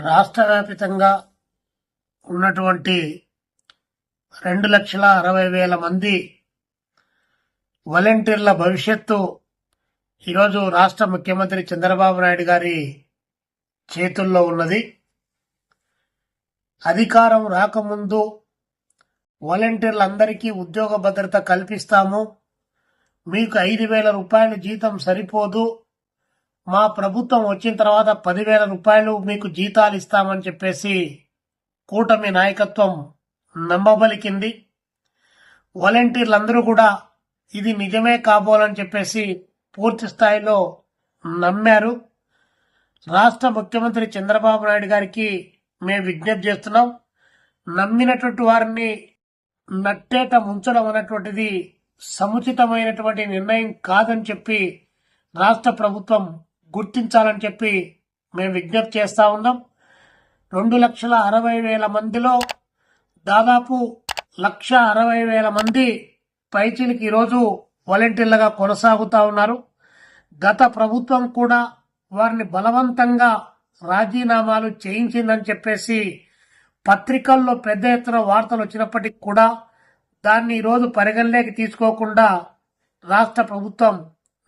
రాష్ట్ర వ్యాపితంగా ఉన్నటువంటి రెండు లక్షల అరవై వేల మంది వాలంటీర్ల భవిష్యత్తు ఈరోజు రాష్ట్ర ముఖ్యమంత్రి చంద్రబాబు నాయుడు గారి చేతుల్లో ఉన్నది. అధికారం రాకముందు వాలంటీర్లందరికీ ఉద్యోగ భద్రత కల్పిస్తాము. మీకు ఐదు వేల రూపాయల జీతం సరిపోదు. మా ప్రభుత్వం వచ్చిన తర్వాత పదివేల రూపాయలు మీకు జీతాలు ఇస్తామని చెప్పేసి కూటమి నాయకత్వం నమ్మబలికింది వాలంటీర్లందరూ కూడా ఇది నిజమే కాబోలని చెప్పేసి పూర్తి స్థాయిలో నమ్మారు. రాష్ట్ర ముఖ్యమంత్రి చంద్రబాబు నాయుడు గారికి మేము విజ్ఞప్తి చేస్తున్నాం. నమ్మినటువంటి వారిని నట్టేట ముంచడం అనేటువంటిది సముచితమైనటువంటి నిర్ణయం కాదని చెప్పి రాష్ట్ర ప్రభుత్వం గుర్తించాలని చెప్పి మేము విజ్ఞప్తి చేస్తూ ఉన్నాం. రెండు లక్షల అరవై వేల మందిలో దాదాపు లక్ష అరవై వేల మంది పైచీలకి ఈరోజు వాలంటీర్లుగా కొనసాగుతా ఉన్నారు. గత ప్రభుత్వం కూడా వారిని బలవంతంగా రాజీనామాలు చేయించిందని చెప్పేసి పత్రికల్లో పెద్ద ఎత్తున వార్తలు వచ్చినప్పటికీ కూడా దాన్ని ఈరోజు పరిగణలోకి తీసుకోకుండా రాష్ట్ర ప్రభుత్వం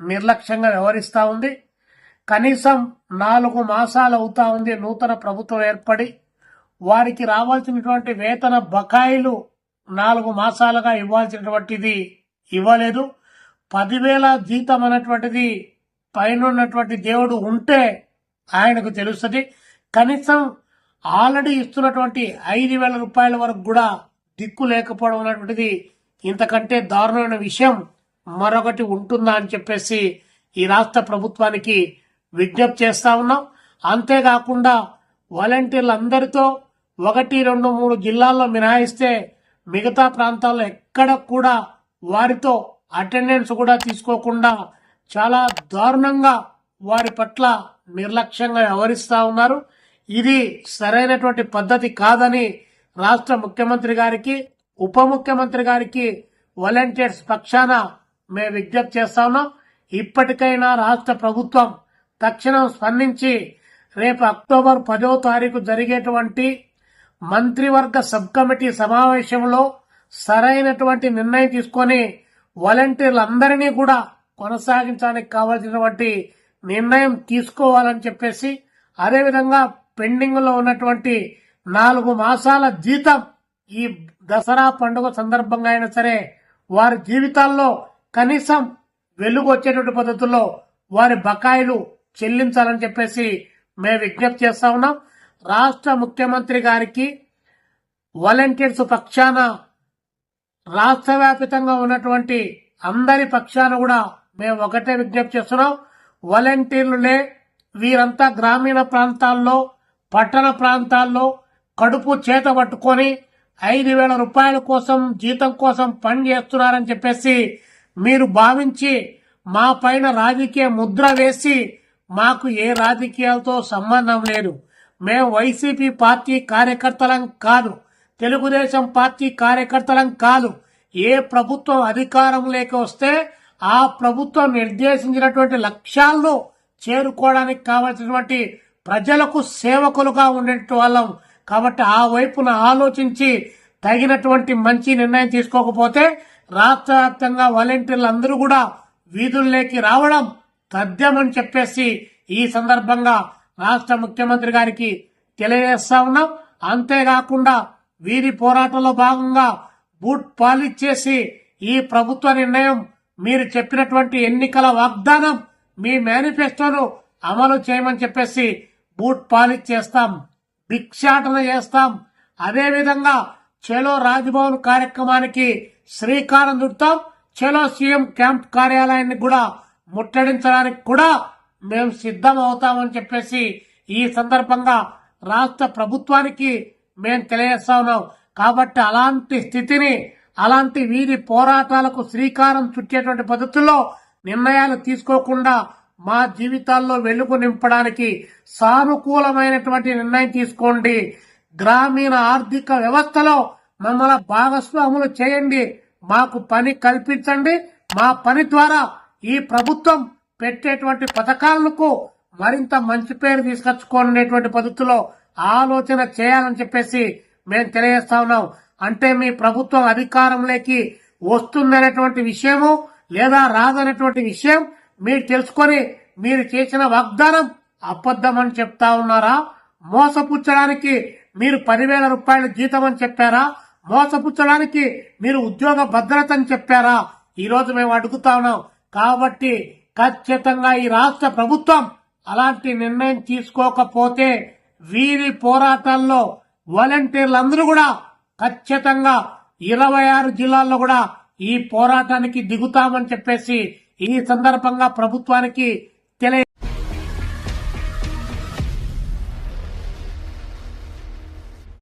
నిర్లక్ష్యంగా వ్యవహరిస్తూ ఉంది. కనీసం నాలుగు మాసాలు అవుతా ఉంది నూతన ప్రభుత్వం ఏర్పడి. వారికి రావాల్సినటువంటి వేతన బకాయిలు నాలుగు మాసాలుగా ఇవ్వాల్సినటువంటిది ఇవ్వలేదు. పదివేల జీతం అనేటువంటిది పైన ఉన్నటువంటి దేవుడు ఉంటే ఆయనకు తెలుస్తుంది. కనీసం ఆల్రెడీ ఇస్తున్నటువంటి ఐదు వేల రూపాయల వరకు కూడా దిక్కు లేకపోవడం అనేటువంటిది ఇంతకంటే దారుణమైన విషయం. మరొకటి ఉంటుందా అని చెప్పేసి ఈ రాష్ట్ర ప్రభుత్వానికి విజ్ఞప్తి చేస్తా ఉన్నాం. అంతేకాకుండా వాలంటీర్లు అందరితో ఒకటి రెండు మూడు జిల్లాల్లో మినహాయిస్తే మిగతా ప్రాంతాల్లో ఎక్కడ కూడా వారితో అటెండెన్స్ కూడా తీసుకోకుండా చాలా దారుణంగా వారి పట్ల నిర్లక్ష్యంగా వ్యవహరిస్తూ ఉన్నారు. ఇది సరైనటువంటి పద్ధతి కాదని రాష్ట్ర ముఖ్యమంత్రి గారికి ఉప ముఖ్యమంత్రి గారికి వాలంటీర్స్ పక్షాన మేము విజ్ఞప్తి చేస్తా ఉన్నాం. ఇప్పటికైనా రాష్ట్ర ప్రభుత్వం తక్షణం స్పందించి రేపు అక్టోబర్ పదో తారీఖు జరిగేటువంటి మంత్రివర్గ సబ్ కమిటీ సమావేశంలో సరైనటువంటి నిర్ణయం తీసుకొని వాలంటీర్లందరినీ కూడా కొనసాగించడానికి కావాల్సినటువంటి నిర్ణయం తీసుకోవాలని చెప్పేసి అదేవిధంగా పెండింగ్లో ఉన్నటువంటి నాలుగు మాసాల జీతం ఈ దసరా పండుగ సందర్భంగా అయినా సరే వారి జీవితాల్లో కనీసం వెలుగు వచ్చేటువంటి పద్ధతుల్లో వారి బకాయిలు చెల్లించాలని చెప్పేసి మేము విజ్ఞప్తి చేస్తా ఉన్నాం. రాష్ట్ర ముఖ్యమంత్రి గారికి వాలంటీర్స్ పక్షాన రాష్ట్ర వ్యాప్తంగా ఉన్నటువంటి అందరి పక్షాన కూడా మేము ఒకటే విజ్ఞప్తి చేస్తున్నాం. వాలంటీర్లులే వీరంతా గ్రామీణ ప్రాంతాల్లో పట్టణ ప్రాంతాల్లో కడుపు చేత పట్టుకొని ఐదు వేల రూపాయల కోసం జీతం కోసం పని చేస్తున్నారని చెప్పేసి మీరు భావించి మా పైన రాజకీయ ముద్ర వేసి మాకు ఏ రాజకీయాలతో సంబంధం లేదు. మేము వైసీపీ పార్టీ కార్యకర్తలం కాదు. తెలుగుదేశం పార్టీ కార్యకర్తలం కాదు. ఏ ప్రభుత్వం అధికారంలోకి వస్తే ఆ ప్రభుత్వం నిర్దేశించినటువంటి లక్ష్యాలను చేరుకోవడానికి కావలసినటువంటి ప్రజలకు సేవకులుగా ఉండేట వాళ్ళం. కాబట్టి ఆ వైపున ఆలోచించి తగినటువంటి మంచి నిర్ణయం తీసుకోకపోతే రాష్ట్ర వ్యాప్తంగా వాలంటీర్లు అందరూ కూడా వీధుల్లోకి రావడం తథ్యమని చెప్పేసి ఈ సందర్భంగా రాష్ట్ర ముఖ్యమంత్రి గారికి తెలియజేస్తా ఉన్నాం. అంతేకాకుండా వీరి పోరాటంలో భాగంగా బూట్ పాలిచ్చేసి ఈ ప్రభుత్వ నిర్ణయం మీరు చెప్పినటువంటి ఎన్నికల వాగ్దానం మీ మేనిఫెస్టోను అమలు చేయమని చెప్పేసి బూట్ పాలిచ్ చేస్తాం భిక్షాటన చేస్తాం. అదేవిధంగా చలో రాజ్భవన్ కార్యక్రమానికి శ్రీకారం చుడతాం. చలో సీఎం క్యాంప్ కార్యాలయాన్ని కూడా ముట్టడించడానికి కూడా మేము సిద్ధం అవుతామని చెప్పేసి ఈ సందర్భంగా రాష్ట్ర ప్రభుత్వానికి మేము తెలియజేస్తా ఉన్నాం. కాబట్టి అలాంటి స్థితిని అలాంటి వీధి పోరాటాలకు శ్రీకారం చుట్టేటువంటి పద్ధతుల్లో నిర్ణయాలు తీసుకోకుండా మా జీవితాల్లో వెలుగు నింపడానికి సానుకూలమైనటువంటి నిర్ణయం తీసుకోండి. గ్రామీణ ఆర్థిక వ్యవస్థలో మమ్మల్ని భాగస్వాములు చేయండి. మాకు పని కల్పించండి. మా పని ద్వారా ఈ ప్రభుత్వం పెట్టేటువంటి పథకాలకు మరింత మంచి పేరు తీసుకొచ్చుకునేటువంటి పద్ధతిలో ఆలోచన చేయాలని చెప్పేసి మేము తెలియజేస్తా ఉన్నాం. అంటే మీ ప్రభుత్వం అధికారంలోకి వస్తుందనేటువంటి విషయము లేదా రాదనేటువంటి విషయం మీరు తెలుసుకొని మీరు చేసిన వాగ్దానం అబద్ధం అని చెప్తా ఉన్నారా? మోసపుచ్చడానికి మీరు పదివేల రూపాయల జీతం అని చెప్పారా? మోసపుచ్చడానికి మీరు ఉద్యోగ భద్రత అని చెప్పారా? ఈ రోజు మేము అడుగుతా ఉన్నాం. కాబట్టి ఖచ్చితంగా ఈ రాష్ట్ర ప్రభుత్వం అలాంటి నిర్ణయం తీసుకోకపోతే వీరి పోరాటాల్లో వాలంటీర్లందరూ కూడా ఖచ్చితంగా ఇరవై ఆరు జిల్లాల్లో కూడా ఈ పోరాటానికి దిగుతామని చెప్పేసి ఈ సందర్భంగా ప్రభుత్వానికి